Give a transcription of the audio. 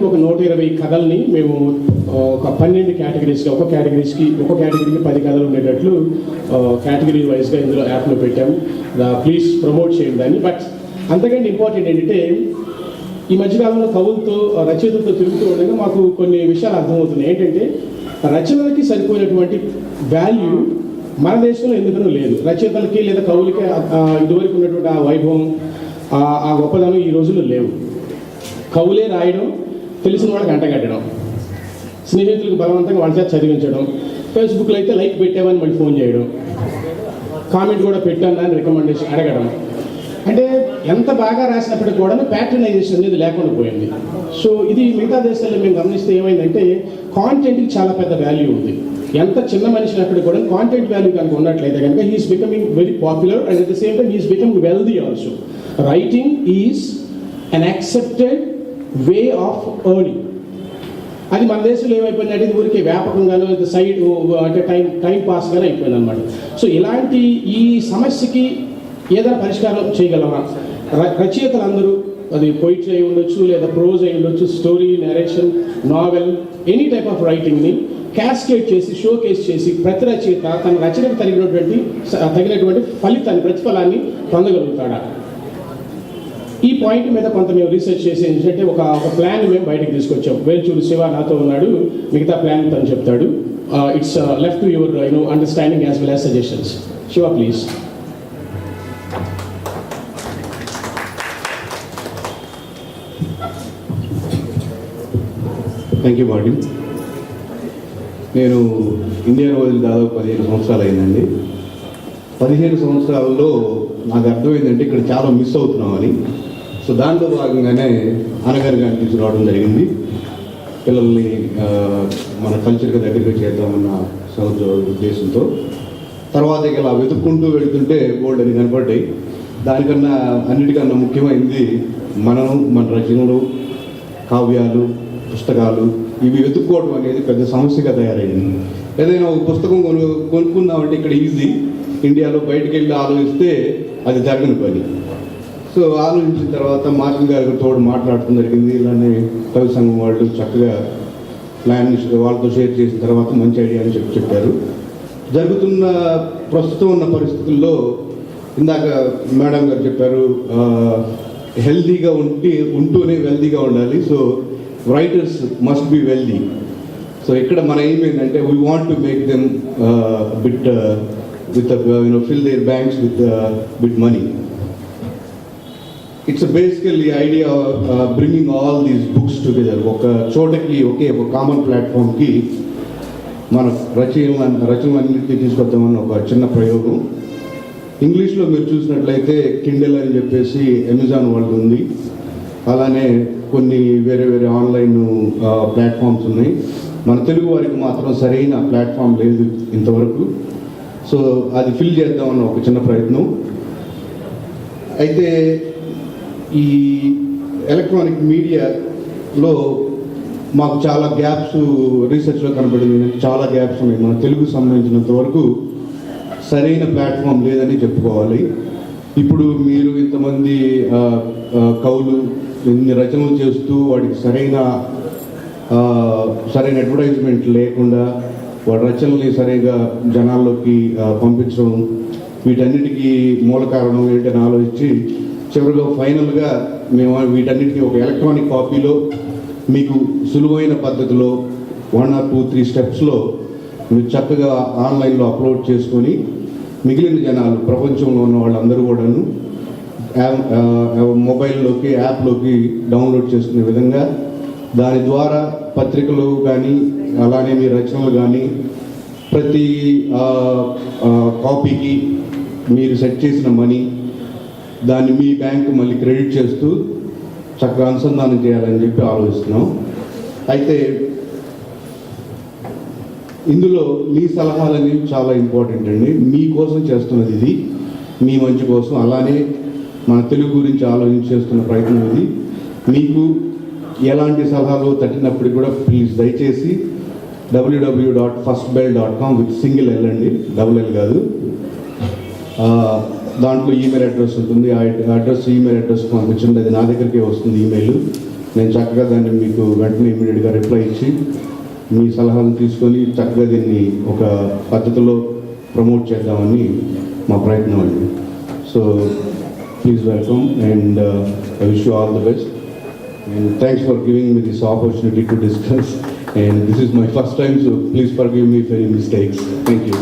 ఒక నూట ఇరవై కథల్ని మేము ఒక పన్నెండు కేటగిరీస్కి ఒక కేటగిరీస్కి ఒక కేటగిరీకి పది కథలు ఉండేటట్లు కేటగిరీ వైజ్గా ఇందులో యాప్లో పెట్టాము ప్లీజ్ ప్రమోట్ చేయండి దాన్ని. బట్ అంతకంటే ఇంపార్టెంట్ ఏంటంటే ఈ మధ్యకాలంలో కవులతో రచయితలతో తిరుగుతూ ఉండగా మాకు కొన్ని విషయాలు అర్థమవుతున్నాయి. ఏంటంటే రచనలకి సరిపోయినటువంటి వాల్యూ మన దేశంలో ఎందుకనో లేదు. రచయితలకి లేదా కవులకి ఇదివరకు ఉన్నటువంటి ఆ వైభవం ఆ గొప్పదనం ఈ రోజుల్లో లేవు. కవులే రాయడం తెలిసిన వాళ్ళకి అంటగట్టడం స్నేహితులకు బలవంతంగా వాళ్ళ చేత చదివించడం. ఫేస్బుక్లో అయితే లైక్ పెట్టామని మళ్ళీ ఫోన్ చేయడం. కామెంట్ కూడా పెట్టాను అని రికమెండేషన్ అడగడం. అంటే ఎంత బాగా రాసినప్పటికీ కూడా ప్యాటర్నైజేషన్ అనేది లేకుండా పోయింది. సో ఇది మిగతా దేశాల్లో మేము గమనిస్తే ఏమైందంటే కాంటెంట్కి చాలా పెద్ద వాల్యూ ఉంది. ఎంత చిన్న మనిషి అప్పటికి కూడా కాంటెంట్ వాల్యూ కనుక ఉన్నట్లయితే కనుక he's becoming very popular and at the same time he's becoming wealthy also writing is an accepted way of earning అది మన దేశంలో ఏమైపోయిందంటే ఇది ఊరికే వ్యాపకంగానో ఇది సైడ్ అంటే టైం టైం పాస్గానే అయిపోయింది అనమాట సో ఇలాంటి ఈ సమస్యకి ఏదైనా పరిష్కారం చేయగలమా? రచయితలు రచయితలందరూ అది పొయిట్రీ అయి ఉండొచ్చు లేదా ప్రోజ్ అయి ఉండొచ్చు story narration novel any type of రైటింగ్ని క్యాస్కేట్ చేసి షో కేస్ చేసి ప్రతి రచయిత తన రచనకు తగినటువంటి తగినటువంటి ఫలితాన్ని ప్రతిఫలాన్ని పొందగలుగుతాడా? ఈ పాయింట్ మీద కొంత మేము రీసెర్చ్ చేసి ఏంటంటే ఒక ఒక ప్లాన్ మేము బయటకు తీసుకొచ్చాం. వేల్చూరు శివ నాతో ఉన్నాడు. మిగతా ప్లాన్ తను చెప్తాడు. It's left to your you know understanding as well as suggestions Shiva please thank you Martin నేను ఇండియన్ వదిలి దాదాపు పదిహేను సంవత్సరాలు అయిందండి. పదిహేను సంవత్సరాల్లో నాకు అర్థమైందంటే ఇక్కడ చాలా మిస్ అవుతున్నామని సో దాంట్లో భాగంగానే అనగారి గారిని తీసుకురావడం జరిగింది. పిల్లల్ని మన కల్చర్కి దగ్గరికి చేద్దామన్న సహజ ఉద్దేశంతో. తర్వాత ఇక ఇలా వెతుక్కుంటూ వెళుతుంటే బోల్డ్ అని కనపడ్డాయి. దానికన్నా అన్నిటికన్నా ముఖ్యమైనది మనం మన రచనలు కావ్యాలు పుస్తకాలు ఇవి వెతుక్కోవడం అనేది పెద్ద సమస్యగా తయారైంది. ఏదైనా ఒక పుస్తకం కొను కొనుక్కుందామంటే ఇక్కడ ఈజీ. ఇండియాలో బయటకు వెళ్ళి ఆలోచిస్తే అది జరగని పని. సో ఆలోచించిన తర్వాత మార్టిన్ గారికి తోడు మాట్లాడటం జరిగింది. ఇలానే కవి సంఘం వాళ్ళు చక్కగా ప్లాన్ వాళ్ళతో షేర్ చేసిన తర్వాత మంచి ఐడియా అని చెప్పి చెప్పారు. జరుగుతున్న ప్రస్తుతం ఉన్న పరిస్థితుల్లో ఇందాక మేడం గారు చెప్పారు హెల్దీగా ఉండి ఉంటూనే వెల్దీగా ఉండాలి. So writers must be wealthy. So ఇక్కడ మన ఏం ఏంటంటే we want to make them bit with you know fill their banks with bit money it's basically idea bringing all these books together ఒక చోటకి ఒకే ఒక కామన్ ప్లాట్ఫామ్కి మన రచన రచనలన్నింటినీ తీసుకొద్దామని ఒక చిన్న ప్రయోగం. ఇంగ్లీష్లో మీరు చూసినట్లయితే కిండెల్ అని చెప్పేసి అమెజాన్ వాళ్ళు ఉంది. అలానే కొన్ని వేరే వేరే ఆన్లైన్ ప్లాట్ఫామ్స్ ఉన్నాయి. మన తెలుగు వారికి మాత్రం సరైన ప్లాట్ఫామ్ లేదు ఇంతవరకు. సో అది ఫిల్ చేద్దామన్న ఒక చిన్న ప్రయత్నం. అయితే ఈ ఎలక్ట్రానిక్ మీడియాలో మాకు చాలా గ్యాప్స్ రీసెర్చ్లో కనబడింది. చాలా గ్యాప్స్ ఉన్నాయి. మన తెలుగు సంబంధించినంత వరకు సరైన ప్లాట్ఫామ్ లేదని చెప్పుకోవాలి. ఇప్పుడు మీరు ఇంతమంది కవులు ఇన్ని రచనలు చేస్తూ వాటికి సరైన సరైన అడ్వర్టైజ్మెంట్ లేకుండా వాడి రచనల్ని సరిగా జనాల్లోకి పంపించడం వీటన్నిటికీ మూల కారణం ఏంటని ఆలోచించి చివరిగా ఫైనల్గా మేము వీటన్నిటికీ ఒక ఎలక్ట్రానిక్ కాపీలో మీకు సులువైన పద్ధతిలో వన్ ఆర్ టూ త్రీ స్టెప్స్లో మీరు చక్కగా ఆన్లైన్లో అప్లోడ్ చేసుకొని మిగిలిన జనాలు ప్రపంచంలో ఉన్న వాళ్ళందరూ కూడాను యా- మొబైల్లోకి యాప్లోకి డౌన్లోడ్ చేసుకునే విధంగా దాని ద్వారా పత్రికలు కానీ అలానే మీ రచనలు కానీ ప్రతి కాపీకి మీరు సెట్ చేసిన మనీ దాన్ని మీ బ్యాంకు మళ్ళీ క్రెడిట్ చేస్తూ చక్కగా అనుసంధానం చేయాలని చెప్పి ఆలోచిస్తున్నాం. అయితే ఇందులో మీ సలహాలు అనేవి చాలా ఇంపార్టెంట్ అండి. మీకోసం చేస్తున్నది ఇది. మీ మంచి కోసం. అలానే మన తెలుగు గురించి ఆలోచించి చేస్తున్న ప్రయత్నం ఇది. మీకు ఎలాంటి సలహాలు తట్టినప్పుడు కూడా ప్లీజ్ దయచేసి W W dot first bell dot com with single L అండి. డబుల్ ఎల్ కాదు. దాంట్లో ఈమెయిల్ అడ్రస్ ఉంటుంది. ఆ అడ్రస్ ఈమెయిల్ అడ్రస్ పంపించండి అది నా దగ్గరికే వస్తుంది ఈమెయిల్. నేను చక్కగా దాన్ని మీకు వెంటనే ఇమీడియట్గా రిప్లై ఇచ్చి మీ సలహాలు తీసుకొని చక్కగా దీన్ని ఒక పద్ధతిలో ప్రమోట్ చేద్దామని మా ప్రయత్నం అండి. So please welcome and I wish you all the best. And thanks for giving me this opportunity to discuss. And this is my first time so please forgive me any mistakes. Thank you.